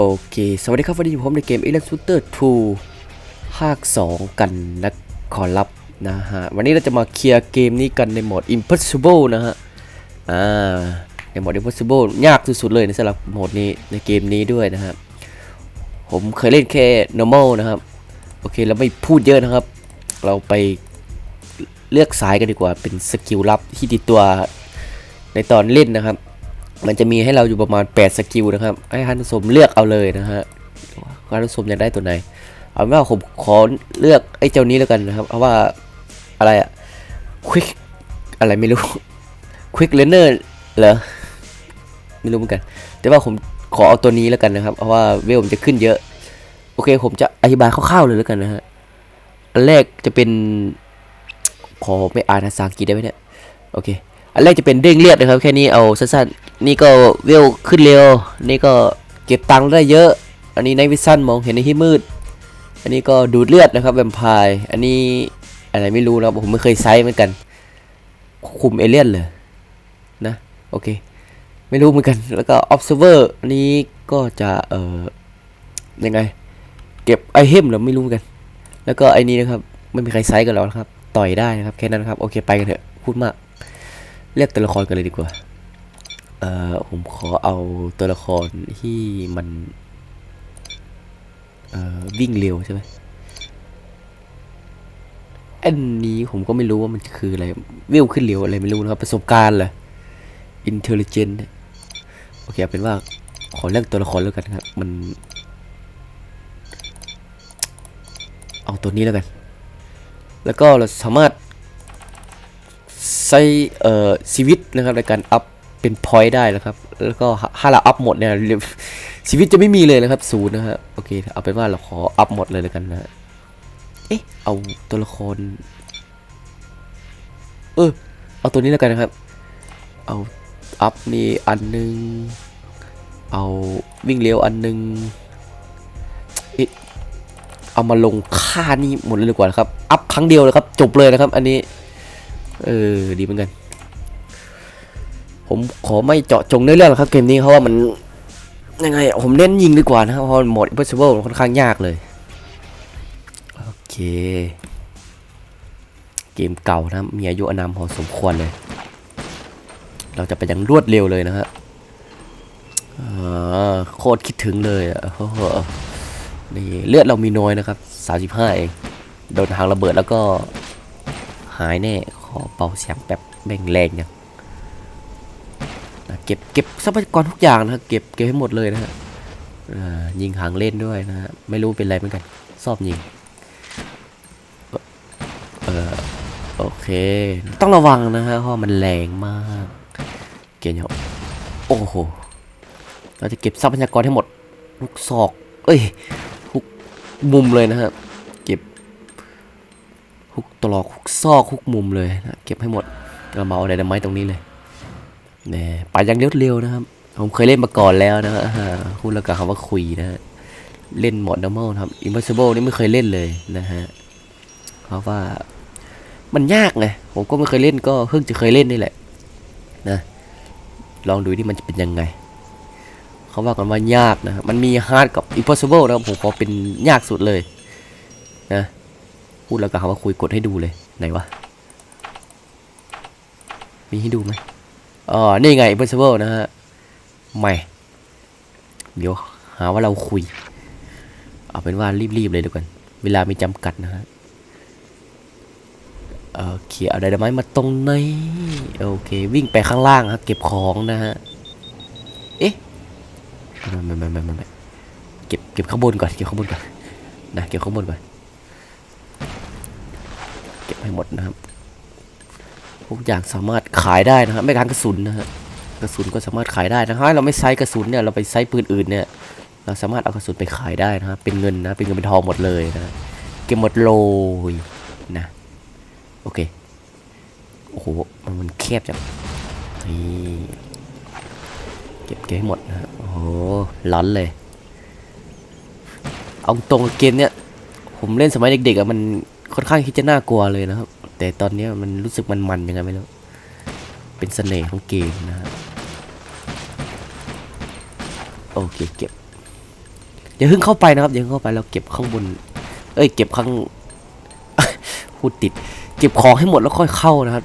โอเค สวัสดีครับวันนี้อยู่ผมในเกม e l e c t r o o t e r 2 ภาค 2 กันนะขอรับนะฮะ วันนี้เราจะมาเคลียร์เกมนี้กันในโหมด Impossible นะฮะ อ่า ในโหมด Impossible ยากสุดๆเลยในสำหรับโหมดนี้ในเกมนี้ด้วยนะครับ ผมเคยเล่นแค่ normal นะครับ โอเคเราไม่พูดเยอะนะครับ เราไปเลือกสายกันดีกว่าเป็นสกิลลับที่ติดตัวในตอนเล่นนะครับ มันจะมีให้เราอยู่ประมาณ 8 สกิลนะครับ ให้ท่านผู้ชมเลือกเอาเลยนะฮะท่านผู้ชมอยากได้ตัวไหน เอาว่าผมขอเลือกไอ้เจ้านี้แล้วกันนะครับ เพราะว่าอะไรอะ quick อะไรไม่รู้ quick learner เหรอ ไม่รู้เหมือนกัน แต่ว่าผมขอเอาตัวนี้แล้วกันนะครับ เพราะว่าเวลผมจะขึ้นเยอะ โอเค ผมจะอธิบายคร่าวๆเลยแล้วกันนะฮะ อันแรกจะเป็น ขอไม่อ่านภาษาอังกฤษได้ไหมเนี่ย โอเค อันแรกจะเป็นเด้งเลือดนะครับ แค่นี้เอาสั้นๆ นี่ก็เวลขึ้นเร็ว นี่ก็เก็บตังค์ได้เยอะ อันนี้ในวิชั่นมองเห็นในที่มืด อันนี้ก็ดูดเลือดนะครับแวมไพร์ อันนี้อะไรไม่รู้นะผมไม่เคยใช้เหมือนกันคุมเอเลี่ยนเลยนะโอเค ไม่รู้เหมือนกัน แล้วก็ observer อันนี้ก็จะเอ่อยังไง เก็บไอเทมหรือไม่รู้เหมือนกัน แล้วก็ไอนี้นะครับไม่มีใครไซส์กันแล้วนะครับ ต่อยได้นะครับแค่นั้นนครับโอเคไปกันเถอะพูดมากเรียกตัวละครกันเลยดีกว่า เอ่อผมขอเอาตัวละครที่มัน เอ่อวิ่งเร็วใช่ไหมอันนี้ผมก็ไม่รู้ว่ามันคืออะไรวิ่งขึ้นเร็วอะไรไม่รู้นะครับ ประสบการณ์เหรอ intelligent เนี่ยโอเคเอาเป็นว่าขอเลือกตัวละครแล้วกันครับ มัน เอาตัวนี้แล้วกัน แล้วก็เราสามารถใช้เอ่อชีวิตนะครับในการอัพ เป็นพอยต์ได้นะครับ แล้วก็ถ้าเราอัพหมดเนี่ยชีวิตจะไม่มีเลยนะครับศูนย์นะฮะโอเค เอาเป็นว่าเราขออัพหมดเลยแล้วกันนะ เอ๊ะ เอาตัวละคร เออ เอาตัวนี้แล้วกันนะครับ เอาอัพนี่อันหนึง เอาวิ่งเร็วอันหนึงเอ๊ะเอามาลงค่านี่หมดเลยดีกว่าครับ อัพครั้งเดียวเลยครับ จบเลยนะครับ อันนี้ เออ ดีเหมือนกัน ผมขอไม่เจาะจงในเรื่องหรอกครับเกมนี้เพราะว่ามันยังไง ผมเล่นยิงดีกว่านะครับเพราะโหมด impossible ค่อนข้างยากเลย โอเค เกมเก่านะมีอายุอนามพอสมควรเลย เราจะไปอยังรวดเร็วเลยนะฮะโคตรคิดถึงเลยอะโอ้โหนี่เลือดเรามีน้อยนะครับ 35 เอง โดนทางระเบิดแล้วก็หายแน่ ขอเป่าเสียงแบบแบ่งแรงอย่าง นะเก็บเก็บทรัพยากรทุกอย่างนะเก็บเก็บให้หมดเลยนะฮะยิงหางเล่นด้วยนะฮะไม่รู้เป็นอะไรเหมือนกันชอบยิงเออโอเค ต้องระวังนะฮะเพราะมันแรงมาก เกียร์เนี่ยโอ้โหเราจะเก็บทรัพยากรให้หมดทุกซอก เอ้ยทุกมุมเลยนะฮะเก็บทุกตลอกทุกซอกทุกมุมเลยนะเก็บให้หมดเรามาอาไดนาไม้ตรงนี้เลย เนี่ยไปอยังเร็วเร็วนะครับ ผมเคยเล่นมาก่อนแล้วนะฮะอ่าพูดแล้วกับคำว่าคุยนะฮะเล่นหมด normal นะครับ impossible นี่ไม่เคยเล่นเลยนะฮะเพราะว่ามันยากไงผมก็ไม่เคยเล่นก็เพิ่งจะเคยเล่นนี่แหละนะลองดูที่มันจะเป็นยังไง เขาว่ากันว่ายากนะมันมีฮาร์ดกับ impossible นะผมขอเป็นยากสุดเลยนะพูดแล้วก็คำว่าคุยกดให้ดูเลยไหนวะมีให้ดูไหม อ๋อนี่ไง impossible นะฮะ ไม่ เดี๋ยว หาว่าเราคุย เอาเป็นว่ารีบๆเลยดีกว่าเวลามีจำกัดนะฮะโอเคเอาไดนาไมต์มาตรงนี้โอเค วิ่งไปข้างล่างครับเก็บของนะฮะ เอ๊ะไม่ไม่ไม่ไม่ไม่เก็บเก็บข้างบนก่อนเก็บข้างบนก่อนนะเก็บข้างบนก่อนเก็บให้หมดนะครับ ทุกอย่างสามารถขายได้นะครับไม่การกระสุนนะฮะกระสุนก็สามารถขายได้นะฮะเราไม่ใช้กระสุนเนี่ยเราไปใช้ปืนอื่นเนี่ยเราสามารถเอากระสุนไปขายได้นะครับเป็นเงินนะเป็นเงินเป็นทองหมดเลยนะเก็บหมดเลยนะโอเคโอ้โหมันมันแคบจังนี่เก็บเก็บให้หมดนะโอ้โหร้อนเลยเอาตรงเกมเนี้ยผมเล่นสมัยเด็กๆอะมันค่อนข้างที่จะน่ากลัวเลยนะครับ แต่ตอนนี้มันรู้สึกมันๆยังไงไม่รู้เป็นเสน่ห์ของเกมนะฮะโอเคเก็บอย่าเพิ่งเข้าไปนะครับอย่าเพิ่งเข้าไปเราเก็บข้างบน เอ้ย เก็บข้างพูดติด เก็บของให้หมดแล้วค่อยเข้านะครับ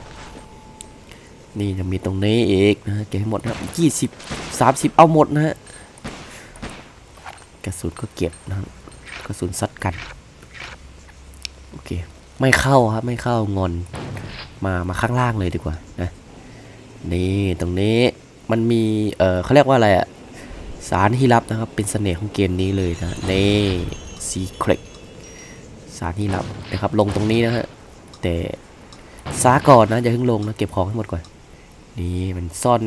นี่จะมีตรงนี้เอกนะฮะเก็บให้หมดนะครับยี่สิบสามสิบเอาหมดนะฮะกระสุนก็เก็บนะครับกระสุนซัดกัน โอเค ไม่เข้าครับไม่เข้างอน มามาข้างล่างเลยดีกว่านะนี่ตรงนี้มันมีเออเขาเรียกว่าอะไรอะสารที่ลับนะครับ เป็นเสน่ห์ของเกมนี้เลยนะนี่ซีเครตสารที่ลับนะครับ ลงตรงนี้นะฮะแต่ซาก่อนนะอย่าเพิ่งลงนะเก็บของให้หมดก่อนนี่มันซ่อน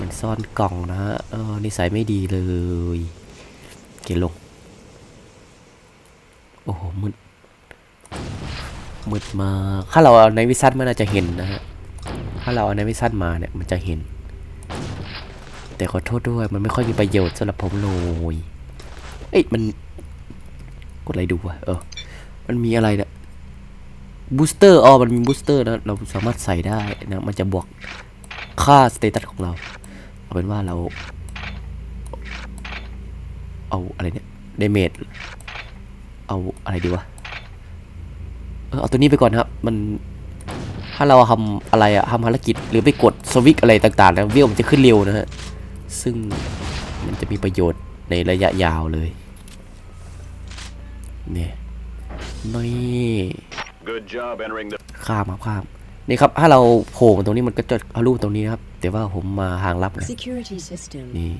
มันซ่อนกล่องนะฮะเออนิสัยไม่ดีเลย เก็บลงโอ้โหมืด มืดมาถ้าเราเอาในวิสัทมันน่าจะเห็นนะฮะถ้าเราเอาในวิสัทมาเนี่ยมันจะเห็น แต่ขอโทษด้วยมันไม่ค่อยมีประโยชน์สำหรับผมเลยเอ้ยมันกดอะไรดูวะเออ มันมีอะไรเนี่ยบูสเตอร์อ๋อมันมีบูสเตอร์นะเราสามารถใส่ได้นะมันจะบวกค่าสเตตัสของเราเอาเป็นว่าเรา เอาอะไรเนี่ยเดเมจเอาอะไรดีวะ เออเอาตัวนี้ไปก่อนครับ มันถ้าเราทำอะไรอะทำภารกิจหรือไปกดสวิตช์อะไรต่างๆนะวิวมันจะขึ้นเร็วนะฮะ ซึ่งมันจะมีประโยชน์ในระยะยาวเลย เนี่ยนี่ Good job entering the. ข้ามครับข้ามนี่ครับ ถ้าเราโผล่มาตรงนี้มันก็จะทะลุตรงนี้นะครับ แต่ว่าผมมาทางลับไง Security system. นี่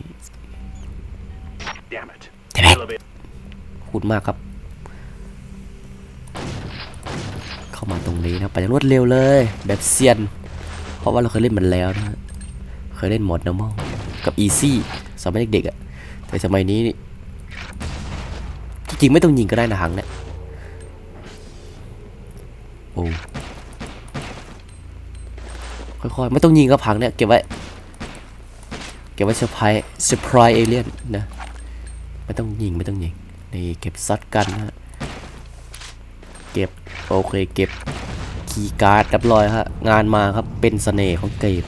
Damn it. Damn it. Elevator. พูดมากครับ เข้ามาตรงนี้นะไปอย่างรวดเร็วเลย แบบเซียน เพราะว่าเราเคยเล่นมันแล้วนะเคยเล่นหมด normal กับ easy สมัยเด็กๆอะ่ะแต่สมัยนี้จริงๆไม่ต้องยิงก็ได้นะหังเนี่ยโอ้ค่อยๆไม่ต้องยิงกับหังเนี่ยเก็บไว้เก็บไว้เซอร์ไพรส์เซอร์ไพรส์เอเลี่ยนนะไม่ต้องยิงไม่ต้องยิงนี่เก็บซัดกันนะเก็บ โอเคเก็บคีย์การ์ดเรียบร้อยฮะงานมาครับเป็นเสน่ห์ของเกม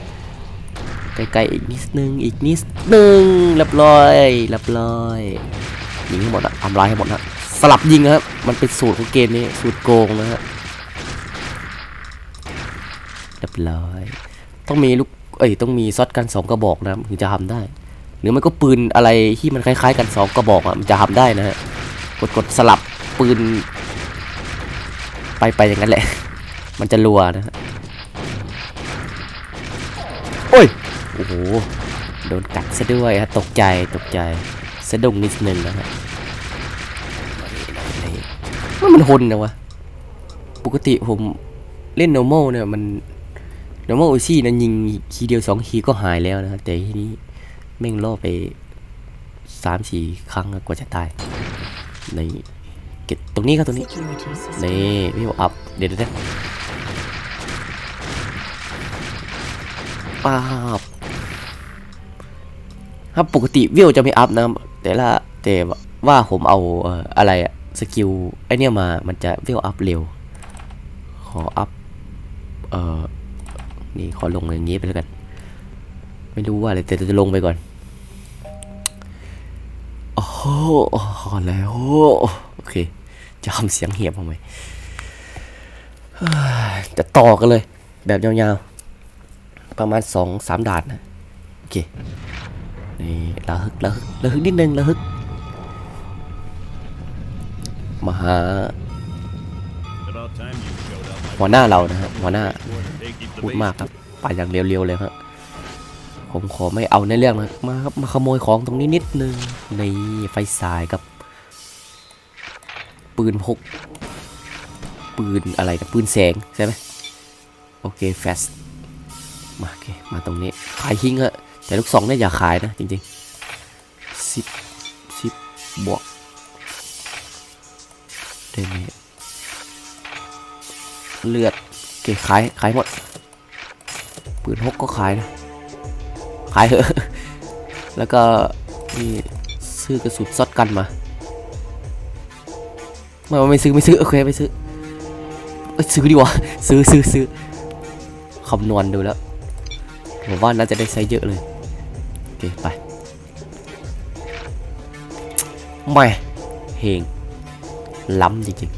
ใกล้ๆอีกนิดนึงอีกนิดนึงเรียบร้อยเรียบร้อยยิงให้หมดอะทำลายให้หมดนะสลับยิงครับมันเป็นสูตรของเกมนี้สูตรโกงนะฮะเรียบร้อยต้องมีลูกเอ้ยต้องมีซอดกันสองกระบอกนะถึงจะทำได้ หรือมันก็ปืนอะไรที่มันคล้ายๆ กันสองกระบอกอะมันจะทำได้นะฮะกดกดสลับปืน ไปไปอย่างนั้นแหละ มันจะรัวนะฮะโอ้ย โอ้โห โดนกัดซะด้วยฮะ ตกใจ ตกใจ สะดุ้งนิดนึงนะฮะมันมันทนนะวะ ปกติผมเล่น normal เนี่ยมัน normal อซี่นะยิงทีเดียวสองทีก็หายแล้วนะฮะแต่ทีนี้แม่งล่อไปสามสี่ครั้งกว่าจะตายในเก็บตรงนี้ครับตรงนี้ Security system. นี่พี่บอกอัพ เดี๋ยวเดี๋ยวเดี๋ยวป้าบครับปกติวิวจะไม่อัพนะแต่ละแต่ว่าผมเอาเอ่ออะไรอะสกิลไอเนี้ยมา มันจะวิวอัพเร็ว ขออัพ เอ่อ นี่ขอลงอย่างงี้ไปแล้วกัน ไม่รู้ว่าอะไรแต่จะลงไปก่อน โอ้โห แล้ว โอเค จะทำเสียงเหียบทำไมจะต่อกันเลย แบบยาวๆ ประมาณสองสามดานนะ โอเค นี่ระฮึกระฮึกระฮึกนิดนึงระฮึก มาหาหัวหน้าเรานะฮะหัวหน้าพูดมากครับไปอย่างเร็วๆเลยครับผมขอไม่เอาในเรื่องนะมาครับมาขโมยของตรงนี้นิดนึงในไฟสายกับ ปืนพก ปืนอะไรนะปืนแสงใช่ไหมโอเคแฟสมาโอเคมาตรงนี้ ขายทิ้งอะแต่ลูกสองเนี่ยอย่าขายนะ จริงๆสิบสิบบวกเดเมเลือดโอเคขายขายหมด ปืนพกก็ขายนะ ขายเถอะ แล้วก็นี่ซื้อกระสุนซอดกันมา ไม่ไม่ซื้อไม่ซื้อโอเคไม่ซื้อซื้อดีกว่าซื้อซื้อซื้อคำนวณดูแล้วผมว่าน่าจะได้ใช้เยอะเลยโอเคไปไม่เฮงล้ำจริง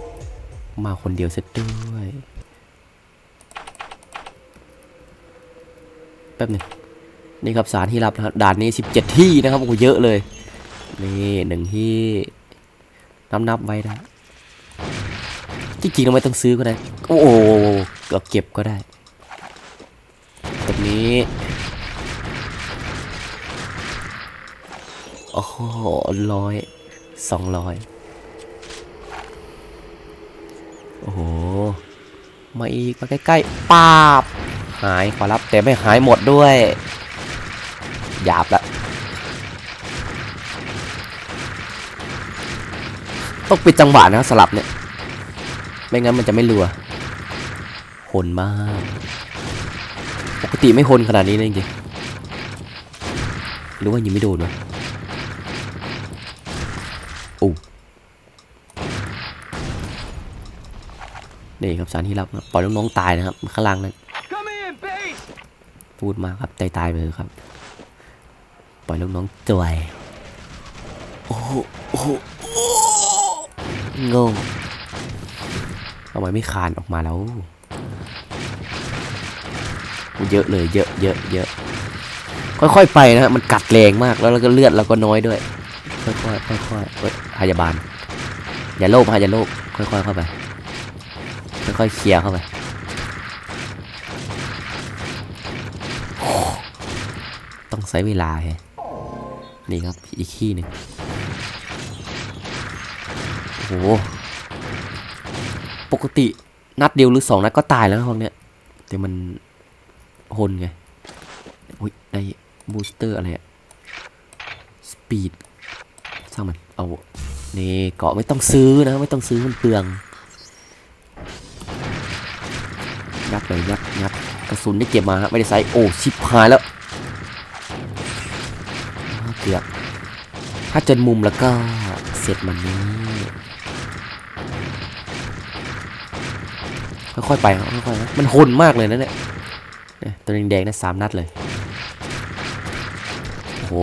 ๆ มาคนเดียวเสร็จด้วยแป๊บหนึงนี่ครับสารที่รับนะครับด่านนี้ 17 ที่นะครับโอ้โหเยอะเลย นี่หนึ่งที่นับนับไว้นะจริงๆเราไม่ต้องซื้อก็ได้ โอ้โหเราเก็บก็ได้ตรงนี้ โอ้โหร้อยสองร้อยโอ้โห มาอีก มาใกล้ๆป้าบ หายขอรับแต่ไม่หายหมดด้วยหยาบละ ต้องปิดจังหวะนะสลับเนี่ย ไม่งั้นมันจะไม่รัวหนมาก ปกติไม่หนขนาดนี้นะจริงๆหรือว่ายิงไม่โดนวะโอ้นี่ครับสารที่รับปล่อยน้องๆตายนะครับข้างล่างนั้นพูดมาครับตายตายๆไปเลยครับ ปล่อยลูกน้องจวยโอ้โหโอ้โห โงงทำไมไม่คานออกมาแล้วเยอะเลยเยอะเยอะเยอะค่อยๆไปนะฮะมันกัดแรงมากแล้วก็เลือดเราก็น้อยด้วย ค่อยๆค่อยๆเอ้ยพยาบาล อย่าโลภฮะอย่าโลภค่อยๆเข้าไป ค่อยๆเคลียร์เข้าไปต้องใช้เวลาแฮนี่ครับอีกขี้หนึ่ง โห ปกตินัดเดียวหรือสองนัดก็ตายแล้วนะพวกเนี้ย แต่มันหนไง อุ้ยได้บูสเตอร์อะไรอะสปีดช่างมัน เอา นี่เกาะไม่ต้องซื้อนะ ไม่ต้องซื้อมันเปลือง ยัดเลยยัดยัดกระสุนที่เก็บมาฮะไม่ได้ใส่โอ้ ชิบหายแล้ว เกือบ ถ้าจนมุมแล้วก็เสร็จมันนี้ค่อยๆไปครับค่อยๆนะมันหนมากเลยนะเนี่ยตัวแดงๆนะสามนัดเลยโอ้โห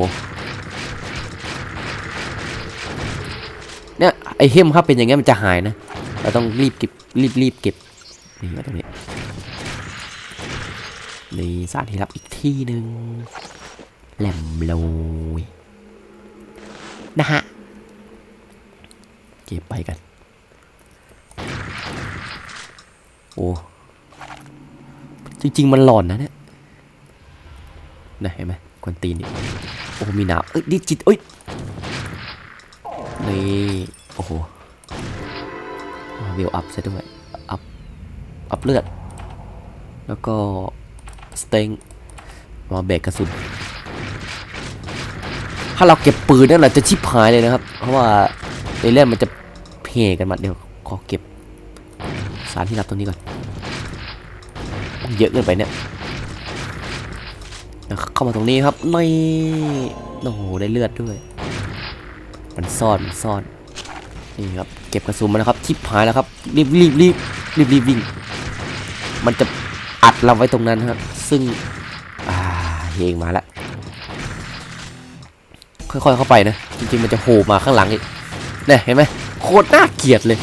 เนี่ยไอเฮมครับเป็นอย่างเงี้ยมันจะหายนะ เราต้องรีบเก็บรีบรีบเก็บนี่มาตรงนี้นี่สานที่รับอีกที่หนึ่งแหลมโลย นะฮะเก็บไปกัน โอ้ จริง ๆ มันหลอนนะเนี่ยนะเห็นไหมควนตีนนี่โอ้ มีหนาวเอ้ยดิจิตเอ้ยนี่ โอ้โหวิวอัพซะด้วย อัพ อัพเลือด แล้วก็ สเต็งมาเบรกกระสุน ถ้าเราเก็บปืนนี่ยเราจะชิบหายเลยนะครับ เพราะว่าในเล่มมันจะเพกันมาเดี๋ยวขอเก็บ สารที่รับตรงนี้ก่อน เยอะเกินไปเนี่ยเข้ามาตรงนี้ครับไม่โอ้โหได้เลือดด้วย มันซ่อนมันซ่อนนี่ครับเก็บกระสุนมาแล้วครับชิบหายแล้วครับรีบรีบรีบรีบรีบวิ่ง มันจะอัดเราไว้ตรงนั้นครับซึ่งอ่าเฮงมาแล้ว ค่อยๆเข้าไปนะจริงๆมันจะโผล่มาข้างหลังอีกเนี่ยเห็นไหมโคตรน่าเกลียดเลย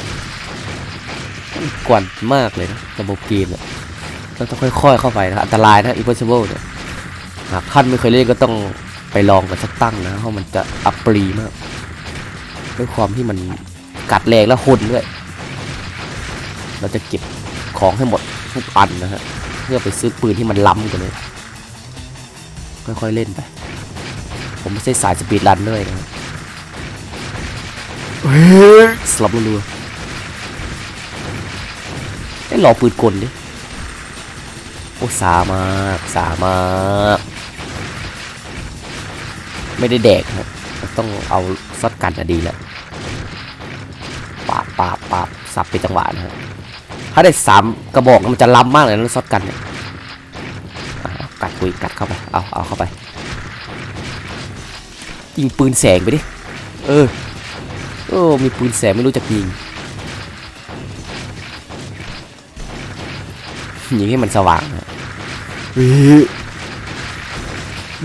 กวนมากเลยนะระบบเกมเนี่ยเราต้องค่อยๆเข้าไปนะอันตรายนะ impossible เนี่ยหากท่านไม่เคยเล่นก็ต้องไปลองกันสักตั้งนะเพราะมันจะอัปรีมากด้วยความที่มันกัดแรงแล้วหนด้วย เราจะเก็บของให้หมดทุกอันนะฮะเพื่อไปซื้อปืนที่มันล้ำกว่านี้ค่อยๆเล่นไป ผมไม่ใช่สายสปีดรันด้วยนะครับสลับรัวๆไอ้หลอปืนกลดิ โอ้สามากสามากไม่ได้แดกครับ ต้องเอาซอดกันอะดีแหล้วปาบปาบปาบสับเป็นจังหวะนะฮะถ้าได้สามกระบอกมันจะล้ำมากเลยนะซอดกันเนี่ยกัดคุยกัดเข้าไป เอาเอาเข้าไป ยิงปืนแสงไปดิ เออ โอ้ มีปืนแสงไม่รู้จักยิง ยิงให้มันสว่างนะเฮ้ย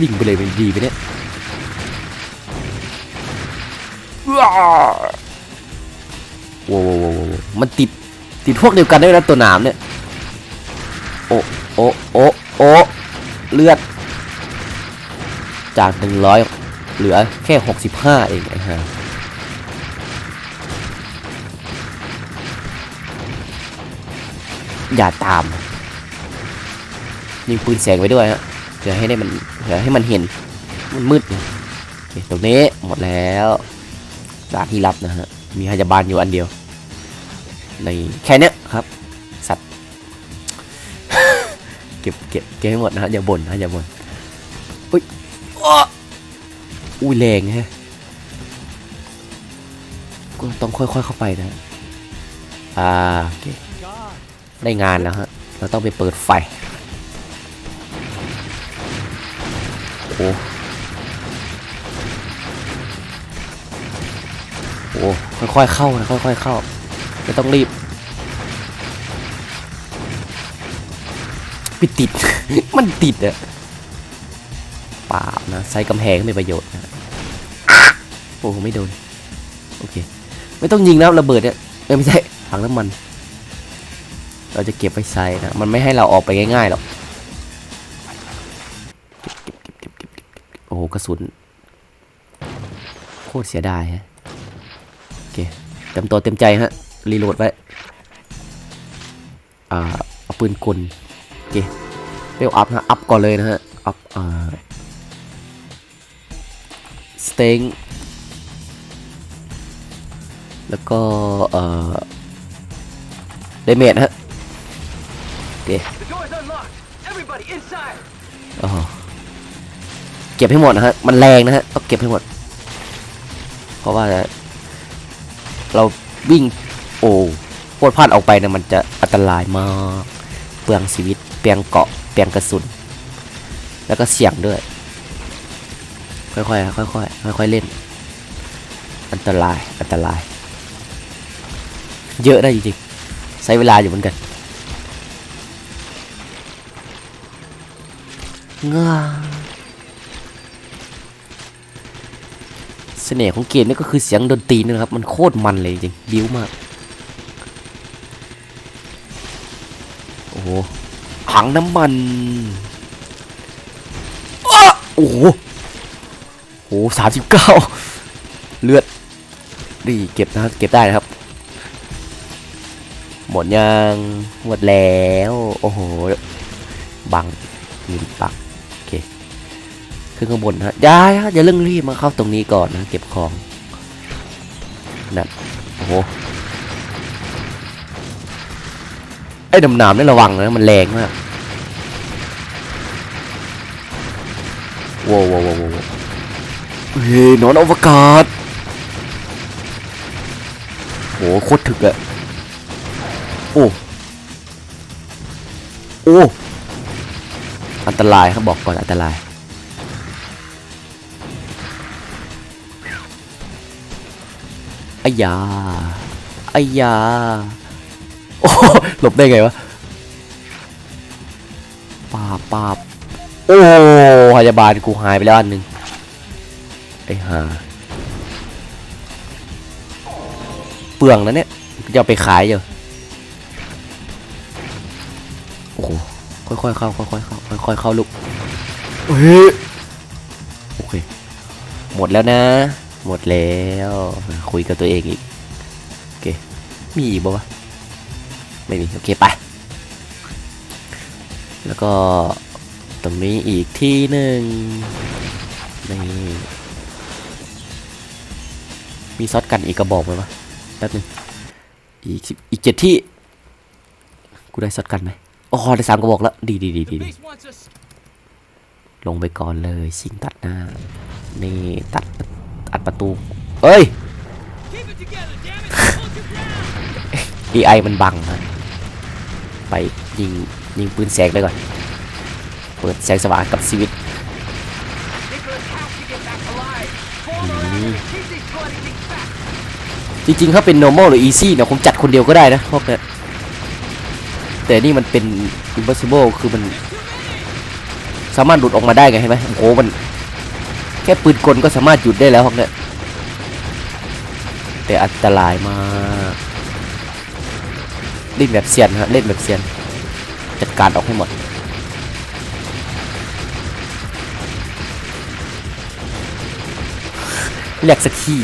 ยิงไปเลยมันดีไปเนี่ยโว้วโว้วโว้วโว้วมันติด ติดพวกเดียวกันได้แล้วตัวหนามเนี่ย โอโอ้โอ้โอ้เลือด จากหนึ่งร้อย เหลือแค่หกสิบห้าเองนะฮะอย่าตามยิงปืนแสงไว้ด้วยฮะเพื่อให้ได้มันเพื่อให้มันเห็น มันมืดตรงนี้หมดแล้วด่านที่รับนะฮะ มีพยาบาลอยู่อันเดียว ในแค่นี้ครับ สัตว์ เก็บเก็บเก็บให้หมดนะฮะ อย่าบ่นนะอย่าบ่นอุ้ย อุ้ยแรงฮะ ก็ต้องค่อยๆเข้าไปนะ อ่าโอเคได้งานแล้วฮะ เราต้องไปเปิดไฟ โอ้โหค่อยๆเข้านะ ค่อยๆเข้า ไม่ต้องรีบปิดติด มันติดอะปราบนะ ใช้กำแพงไม่ประโยชน์นะ โอ้ไม่โดน โอเค ไม่ต้องยิงแล้วระเบิดเนี่ยไม่ใช่ถังน้ำมัน เราจะเก็บไว้ใช้นะ มันไม่ให้เราออกไปง่ายๆหรอกโอ้โหกระสุน โคตรเสียดายฮะ โอเค เต็มตัวเต็มใจฮะ รีโหลดไว้ อ่า เอาปืนกล โอเคเรียกอัพนะอัพก่อนเลยนะฮะ อัพอ่าสเต็ง แล้วก็เอ่อเดเมจฮะโอเคเก็บให้หมดนะฮะ มันแรงนะฮะต้องเก็บให้หมด เพราะว่า เราวิ่งโอ้โคตรพลาดออกไปเนี่ยมันจะอันตรายมาก เปลืองชีวิต เปลืองเกาะ เปลืองกระสุน แล้วก็เสี่ยงด้วย ค่อยๆ ค่อยๆ ค่อยๆ เล่น อันตราย อันตราย เยอะได้จริงๆ ใช้เวลาอยู่เหมือนกันง่าเสน่ห์ของเกมนี่ก็คือเสียงดนตรีนะครับ มันโคตรมันเลยจริง บิ้วมาก โอ้โหถังน้ำมันอ้าโอ้โหโอ้สามสิบเก้าเลือดนี่เก็บนะครับเก็บได้นะครับ มดยังหมดแล้ว โอ้โห บังยืนปัก โอเค ขึ้นข้างบนนฮะอย่าอย่าอย่าเร่งรีบมาเข้าตรงนี้ก่อนนะ เก็บของนั่นโอ้โห ไอ้ดำน้ำนี่ระวังนะ มันแรงมากโว้วว้วว้วโว้วเฮ้ยนอนอวกาศโหโคตรถึกอะ อ้โอ้อันตรายครับบอกก่อนอันตรายอายาอายาโอ้หลบได้ไงวะปาบปาบโอ้พยาบาลกูหายไปแล้วอันหนึ่งไอ้ห่าเปลืองนะเนี่ยจะไปขายอยู่โอ้ ค่อยๆเข้าค่อยๆเข้าค่อยๆเข้าลูกเฮ้ยโอเค หมดแล้วนะ หมดแล้ว คุยกับตัวเองอีก โอเค มีอีกบ่วะ ไม่มี โอเค ไป แล้วก็ตรงนี้อีกที่หนึ่งนี่มีซอสกันอีกกระบอกไหมวะแป๊บนึงอีกสิบอีกเจ็ดที่ กูได้ซอสกันไหม อ๋อได้สามกระบอกแล้ว ดีดีดีดี The ดีลงไปก่อนเลยสิ่งตัดหน้า นี่ตัดตัดประตู เอ้ย Keep it together, damn it! Hold your ground. AI มันบังฮะไปยิงยิงปืนแสงไปก่อน เปิดแสงสว่างกับชีวิตจริงๆ ถ้าเป็น normal หรือ easy เนี่ยผมจัดคนเดียวก็ได้นะพวกเนี้ย แต่นี่มันเป็น impossible คือมัน สามารถหลุดออกมาได้ไงเห็นไหมโอ้โหมัน แค่ปืนกลก็สามารถหยุดได้แล้วพวกเนี้ยแต่อันตรายมากเล่นแบบเซียนฮะเล่นแบบเซียน จัดการออกให้หมดเรียกสักขี้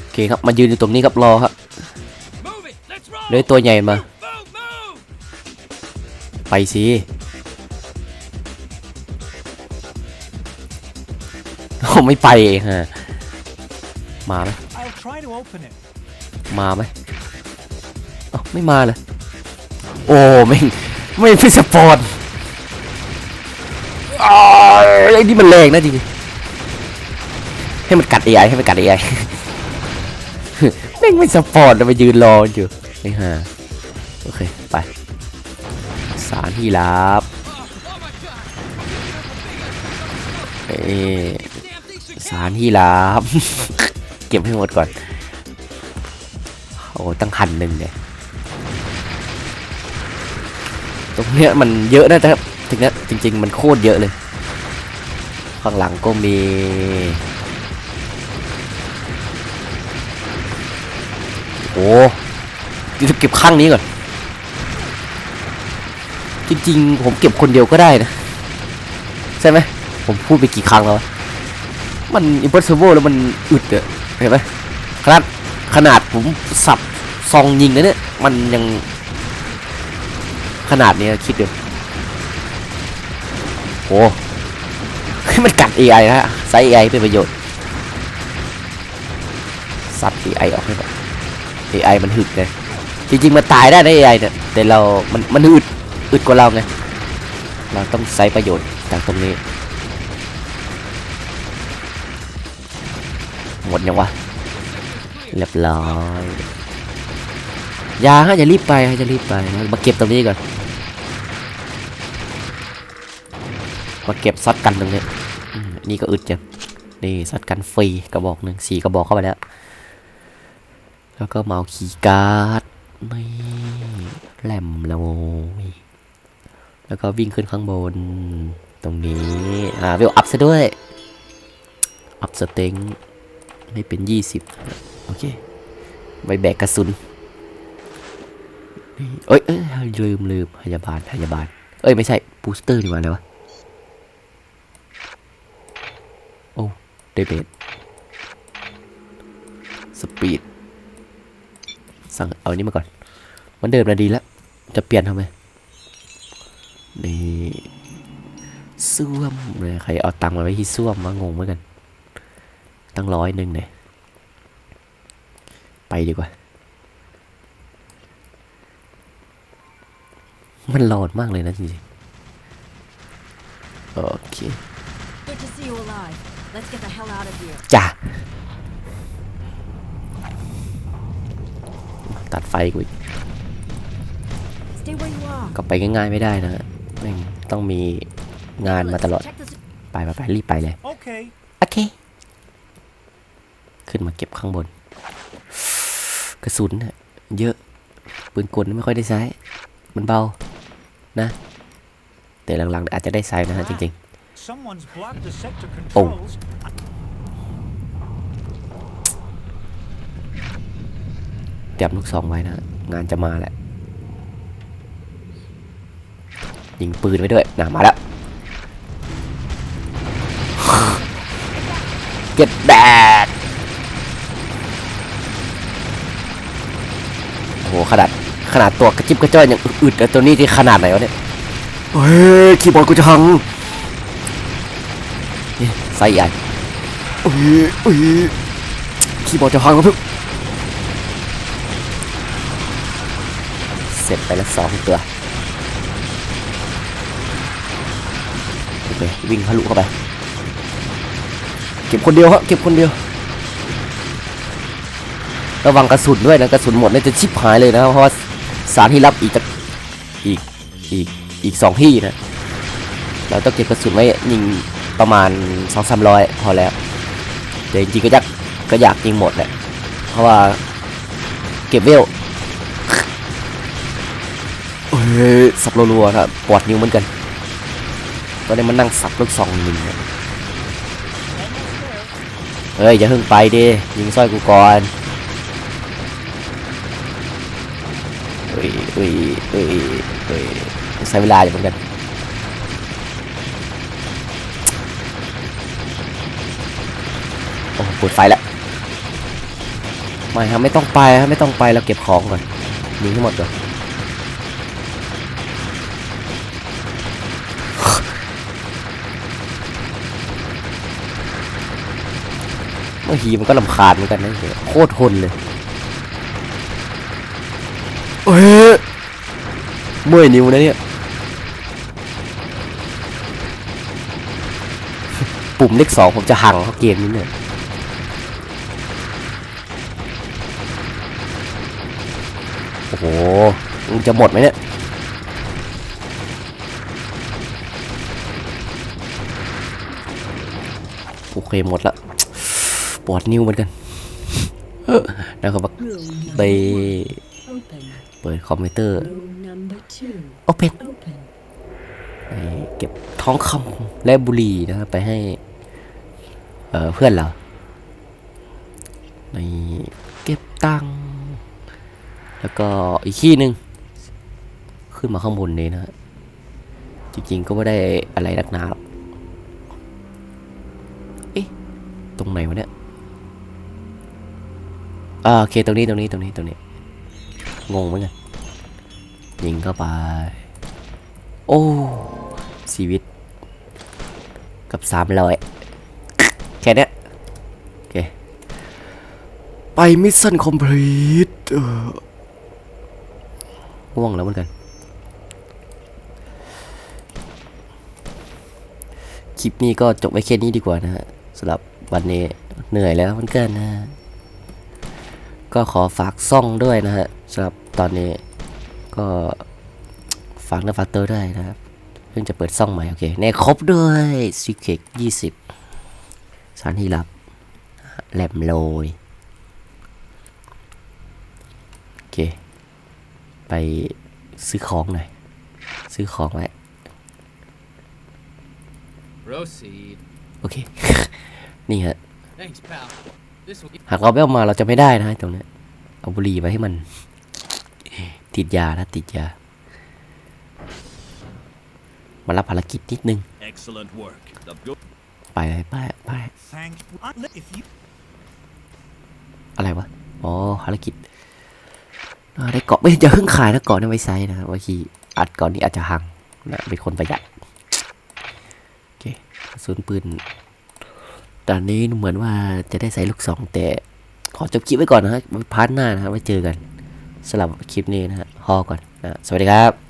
โอเคครับมายืนอยู่ตรงนี้ครับรอครับ เลยตัวใหญ่มา Move, move! ไปสิโอ้ไม่ไปเองฮะมาไหม I'll try to open it. มาไหมเอ้าไม่มาเลยโอ้ไม่งไม่ไม่สปอนอ้าวไอ้นี่มันแรงนะจริงๆให้มันกัด AI ให้มันกัด AI แม่งไม่สปอนมายืนรออยู่ ไอ้ห่าโอเค ไป สารที่ลับเอ้สารที่ลับเก็บให้หมดก่อน โอ้ตั้งคันหนึ่งเนี่ยตรงเนี้ยมันเยอะนะแต่ถึงนี้จริง ๆ มันโคตรเยอะเลย ข้างหลังก็มีโอ้ เดี๋ยวเก็บข้างนี้ก่อน จริงๆ ผมเก็บคนเดียวก็ได้นะ ใช่ไหม ผมพูดไปกี่ครั้งแล้ว มัน impossible แล้วมันอึดอะเห็นไหมขนาดขนาดผมสับซองยิงนะเนี่ย มันยังขนาดนี้คิดดูโอ้มันกัด AI นะฮะใช้ AI เป็นประโยชน์ สัตว์ AI ออกให้หมด AI มันหึกไง จริงๆมันตายได้นะ AI เนี่ยแต่เรา มันมันอึดอึดกว่าเราไง เราต้องใช้ประโยชน์จากตรงนี้ หมดยังวะ เรียบร้อยอย่าฮะอย่ารีบไปฮะอย่ารีบไป มาเก็บตรงนี้ก่อน มาเก็บซัดกันตรงนี้นี่ก็อึดจังนี่ซัดกันฟรีกระบอกหนึ่งสี่กระบอกเข้าไปแล้ว แล้วก็เมาคีย์การ์ด นี่แหลมเลยแล้วก็วิ่งขึ้นข้างบน ตรงนี้ อ่าเวอัพซะด้วย อัพสเต็งให้เป็นยี่สิบโอเคไว้แบกกระสุนเอ้ยเอ้ยลืมลืมพยาบาลพยาบาล เอ้ย ไม่ใช่บูสเตอร์นี่หว่าเลยวะ โอ้เดเบตสปีด สั่งเอาอันนี้มาก่อน มันเดิมนะดีแล้ว จะเปลี่ยนทำไมนี่ซ่วมเลยใครเอาตังค์มาไว้ที่ซ่วมมางงเหมือนกัน ตั้งร้อยหนึ่งเนี่ยไปดีกว่า มันหลอนมากเลยนะจริงๆ โอเค Good to ตัดไฟกูอีก Stay where you are. ก็ไปง่ายๆไม่ได้นะแม่งต้องมีงานมาตลอด Check this. ไปไปไปรีบไปเลย Okay. โอเค ขึ้นมาเก็บข้างบน กระสุนน่ะเยอะ ปืนกลไม่ค่อยได้ใช้ มันเบา นะ แต่หลังๆอาจจะได้ใช้นะฮะจริง Someone's blocked the sector Oh. controls. ๆเต รียมลูกสองไว้นะ งานจะมาแหละ ยิงปืนไว้ด้วยนะมาแล้ว Get back โอ้โหขนาดขนาดตัวกระจิบกระจ้อยยังอึดๆแล้วตัวนี้ที่ขนาดไหนวะเนี่ยเฮ้ยคีย์บอร์ดกูจะพังนี่ใส่ใหญ่เอ้ยเอ้ยคีย์บอร์ดจะพังแล้วเพิ่ง เสร็จไปแล้วสองตัวโอเควิ่งทะลุเข้าไป เก็บคนเดียวครับเก็บคนเดียว ระวังกระสุนด้วยนะกระสุนหมดเนี่ยจะชิบหายเลยนะครับเพราะว่าสารที่รับอีกจะอีกอีกอีกสองที่นะเราต้องเก็บกระสุนไว้ยิงประมาณสองสามร้อยพอแล้วแต่จริงๆก็อยากก็อยากยิงหมดแหละเพราะว่าเก็บเวล เอ้ยสับรัวๆครับปวดนิ้วเหมือนกันตอนนี้มันนั่งสับลูกซองหนึ่งเฮ้ยอย่าเพิ่งไปดิยิงสร้อยกูก่อนเฮ้ยเฮ้ยเฮ้ยเฮ้ยใช้เวลาอยู่เหมือนกันโอ้ปวดไฟแล้วไม่ครับไม่ต้องไปครับไม่ต้องไปเราเก็บของก่อนยิงให้หมดก่อน บางทีมันก็ลำคาญเหมือนกันนะเหี้ยโคตรทนเลยเฮ้ยเมื่อยนิ้วนะเนี่ยปุ่มเลขสองผมจะหังเขาเกมนี้เนี่ยโอ้โหมันจะหมดไหมเนี่ยโอเคหมดละ ปวดนิ้วเหมือนกันแล้วก็มา Room ไป number open. เปิดคอมพิวเตอร์ Room number two โอเพน open. เก็บทองคำและบุหรี่นะครับไปให้เอ่อเพื่อนเราในเก็บตังค์แล้วก็อีกที่หนึ่งขึ้นมาข้างบนนี้นะฮะจริงๆก็ไม่ได้อะไรนักหนาหรอกเอ๊ะ ตรงไหนวะเนี่ย อ่าโอเคตรงนี้ตรงนี้ตรงนี้ตรงนี้ งงเหมือนกันยิงเข้าไป โอ้ชีวิต กับสามร้อยแค่เนี้ยโอเค ไปมิชชั่นคอมพลีทง่วงแล้วเหมือนกันคลิปนี้ก็จบไว้แค่นี้ดีกว่านะฮะสำหรับวันนี้เหนื่อยแล้วเหมือนกันนะ ก็ขอฝากซ่องด้วยนะฮะสำหรับตอนนี้ก็ฝากเนื้อฝากตัวด้วยนะครับ เพิ่งจะเปิดซ่องใหม่โอเคในครบด้วยซีเคกยี่สิบสถานที่ลับแหลมโรยโอเค ไปซื้อของหน่อย ซื้อของไว้ Proceed. โอเค นี่ฮะ Thanks, pal. This will หากเราไม่เอามาเราจะไม่ได้นะตรงเนี้ยเอาบุหรี่ไปให้มัน ติดยานะติดยา มารับภารกิจนิดนึง Excellent work. The good ไปเลยไปไป Thanks. If you อะไรวะ อ๋อภารกิจอ่าได้เกาะไม่จะเพิ่งขายนะเกาะในไว้ไซส์นะครับว่าคีอัดก่อนนี้อาจจะหังนะเป็นคนประหยัดโอเคกระสุนปืน ตอนนี้เหมือนว่าจะได้ใส่ลูกสองแต่ขอจบคลิปไว้ก่อนนะฮะไว้พาร์ทหน้านะฮะไว้เจอกันสำหรับคลิปนี้นะฮะฮอก่อนนะสวัสดีครับ